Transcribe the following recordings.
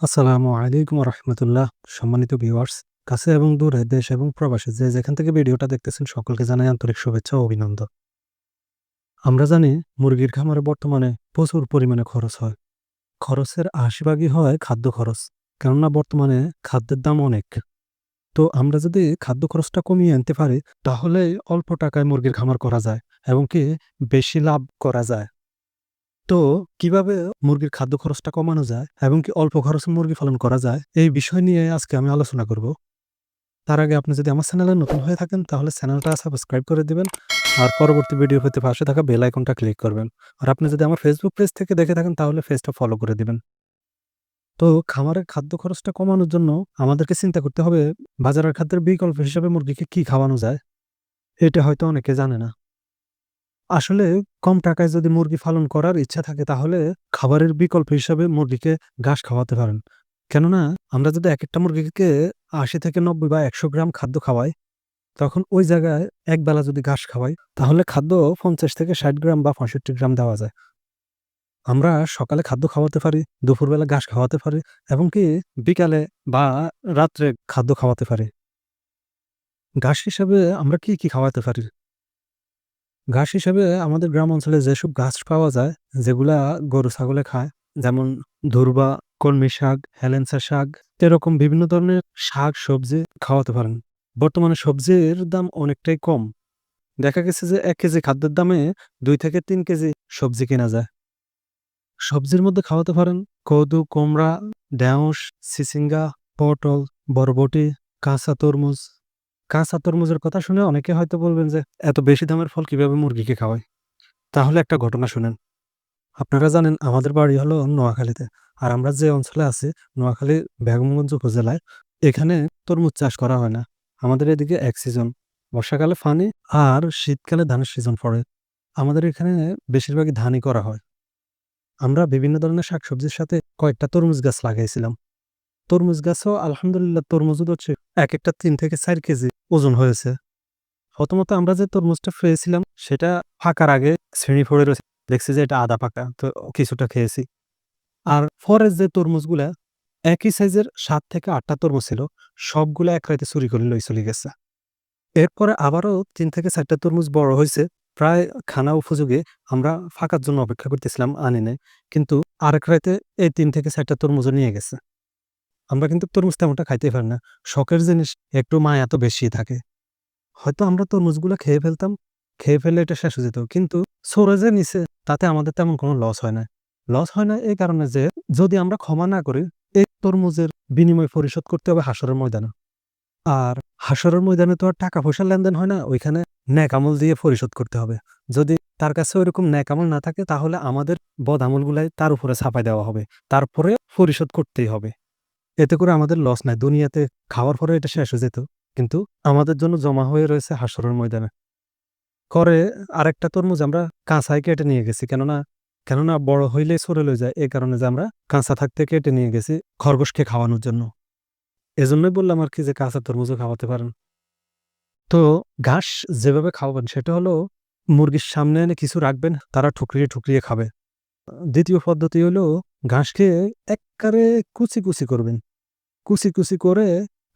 আসসালামু আলাইকুম রহমতুল্লাহ। সম্মানিত ভিউয়ার্স, কাছে এবং দূরে দেশ এবং প্রবাসে যে যেখান থেকে ভিডিওটা দেখতেছেন, সকলকে জানাই আন্তরিক শুভেচ্ছা ও অভিনন্দন। আমরা জানি মুরগির খামারে বর্তমানে প্রচুর পরিমাণে খরচ হয়। খরচের আশিভাগই হয় খাদ্য খরচ, কেননা বর্তমানে খাদ্যের দাম অনেক। তো আমরা যদি খাদ্য খরচটা কমিয়ে আনতে পারি, তাহলে অল্প টাকায় মুরগির খামার করা যায় এবং কি বেশি লাভ করা যায়। তো কীভাবে মুরগির খাদ্য খরচটা কমানো যায় এবং কি অল্প খরচে মুরগি পালন করা যায়, এই বিষয় নিয়ে আজকে আমি আলোচনা করব। তার আগে আপনি যদি আমার চ্যানেলে নতুন হয়ে থাকেন, তাহলে চ্যানেলটা সাবস্ক্রাইব করে দিবেন আর পরবর্তী ভিডিও পেতে পাশে থাকা বেল আইকনটা ক্লিক করবেন। আর আপনি যদি আমার ফেসবুক পেজ থেকে দেখে থাকেন, তাহলে পেজটা ফলো করে দিবেন। তো খামারের খাদ্য খরচটা কমানোর জন্য আমাদেরকে চিন্তা করতে হবে, বাজারের খাদ্যের বিকল্প হিসাবে মুরগিকে কি খাওয়ানো যায়? এটা হয়তো অনেকে জানে না। আসলে কম টাকায় যদি মুরগি পালন করার ইচ্ছা থাকে তাহলে খাবারের বিকল্প হিসাবে মুরগিকে ঘাস খাওয়াতে পারেন। কেননা আমরা যদি এক একটা মুরগিকে আশি থেকে নব্বই বা একশো গ্রাম খাদ্য খাওয়াই, তখন ওই জায়গায় এক বেলা যদি ঘাস খাওয়াই, তাহলে খাদ্য পঞ্চাশ থেকে ষাট গ্রাম বা পঁয়ষট্টি গ্রাম দেওয়া যায়। আমরা সকালে খাদ্য খাওয়াতে পারি, দুপুরবেলা ঘাস খাওয়াতে পারি, এবং কি বিকালে বা রাত্রে খাদ্য খাওয়াতে পারি। ঘাস হিসাবে আমরা কি কি খাওয়াতে পারি? ঘাস হিসেবে আমাদের গ্রাম অঞ্চলে যেসব ঘাস পাওয়া যায়, যেগুলা গরু, ছাগলে খায়, যেমন ধুরবা কলমি শাক হেলেন্সা শাক, এরকম বিভিন্ন ধরনের শাক, সবজি খাওয়াতে পারেন। বর্তমানে সবজির দাম অনেকটাই কম। দেখা গেছে যে এক কেজি খাদ্যের দামে দুই থেকে তিন কেজি সবজি কেনা যায়। সবজির মধ্যে খাওয়াতে পারেন কদু, কোমড়া, ঢেঁড়স, সিসিঙ্গা, পটল, বরবটি, কাঁচা তরমুজ কাঁচা তরমুজের কথা শুনে অনেকে হয়তো বলবেন যে, এত বেশি দামের ফল কীভাবে মুরগিকে খাওয়ায়? তাহলে একটা ঘটনা শুনেন। আপনারা জানেন, আমাদের বাড়ি হলো নোয়াখালীতে। আর আমরা যে অঞ্চলে আছি, নোয়াখালী বেগমগঞ্জ উপজেলায়, এখানে তরমুজ চাষ করা হয় না। আমাদের এদিকে এক সিজন বর্ষাকালে ফানি আর শীতকালে ধানের সিজন পড়ে। আমাদের এখানে বেশিরভাগই ধানই করা হয়। আমরা বিভিন্ন ধরনের শাকসবজির সাথে কয়েকটা তরমুজ গাছ লাগাইছিলাম। তরমুজ গাছও আলহামদুলিল্লাহ তরমুজ হচ্ছে এক একটা তিন থেকে চার কেজি ওজন হয়েছে। প্রথমত আমরা যে তরমুজটা পেয়েছিলাম সেটা ফাঁকার আগে শ্রেণি পড়ে রয়েছে। দেখছি যে এটা আদা পাকা, তো কিছুটা খেয়েছি। আর পরে যে তরমুজগুলা, একই সাইজের সাত থেকে আটটা তরমুজ ছিল, সবগুলা এক রাতে চুরি করে লই চলে গেছে। এরপরে আবারও তিন থেকে চারটা তরমুজ বড় হয়েছে। প্রায় খানা উপযোগে আমরা ফাঁকার জন্য অপেক্ষা করতেছিলাম আনি নাই কিন্তু আরেক রাতে এই তিন থেকে চারটা তরমুজও নিয়ে গেছে। আমরা কিন্তু তরমুজ তেমনটা খাইতে পারি না। শখের জিনিস একটু মায়া তো বেশি থাকে। হয়তো আমরা তরমুজগুলো খেয়ে ফেলতাম, খেয়ে ফেললে এটা শেষ হয়ে যেত। কিন্তু সরে নিচে তাতে আমাদের তেমন কোনো লস হয় না। লস হয় না এই কারণে যে যদি আমরা ক্ষমা না করি, এই তরমুজের বিনিময় পরিশোধ করতে হবে হাসরের ময়দানে। আর হাসরের ময়দানে তো আর টাকা পয়সার লেনদেন হয় না, ওইখানে ন্যাক আমল দিয়ে পরিশোধ করতে হবে। যদি তার কাছে ওইরকম ন্যাক আমল না থাকে, তাহলে আমাদের বদ আমলগুলাই তার উপরে ছাপাই দেওয়া হবে। তারপরে পরিশোধ করতেই হবে। এতে করে আমাদের লস নাই। দুনিয়াতে খাওয়ার পরে এটা শেষ হয়ে যেত। কিন্তু আমাদের জন্য জমা হয়ে রয়েছে হাসরের ময়দানে। করে আরেকটা তরমুজ আমরা কাঁচায় কেটে নিয়ে গেছি। কেননা কেননা বড় হইলে সরে লয়ে যায়। এ কারণে যে আমরা কাঁচা থাকতে কেটে নিয়ে গেছি খরগোশকে খাওয়ানোর জন্য। এজন্যই বললাম আর কি যে কাঁচা তরমুজও খাওয়াতে পারেন। তো ঘাস যেভাবে খাওয়াবেন, সেটা হলো মুরগির সামনে এনে কিছু রাখবেন, তারা ঠুকরিয়ে ঠুকরিয়ে খাবে। দ্বিতীয় পদ্ধতি হলো ঘাসকে একবারে কুচি কুচি করবেন। কুচি কুচি করে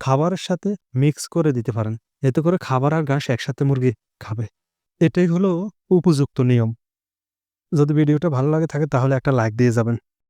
খাবারের সাথে মিক্স করে দিতে পারেন। এতে করে খাবার আর ঘাস একসাথে মুরগি খাবে। এটাই হলো উপযুক্ত নিয়ম। যদি ভিডিওটা ভালো লাগে থাকে তাহলে একটা লাইক দিয়ে যাবেন।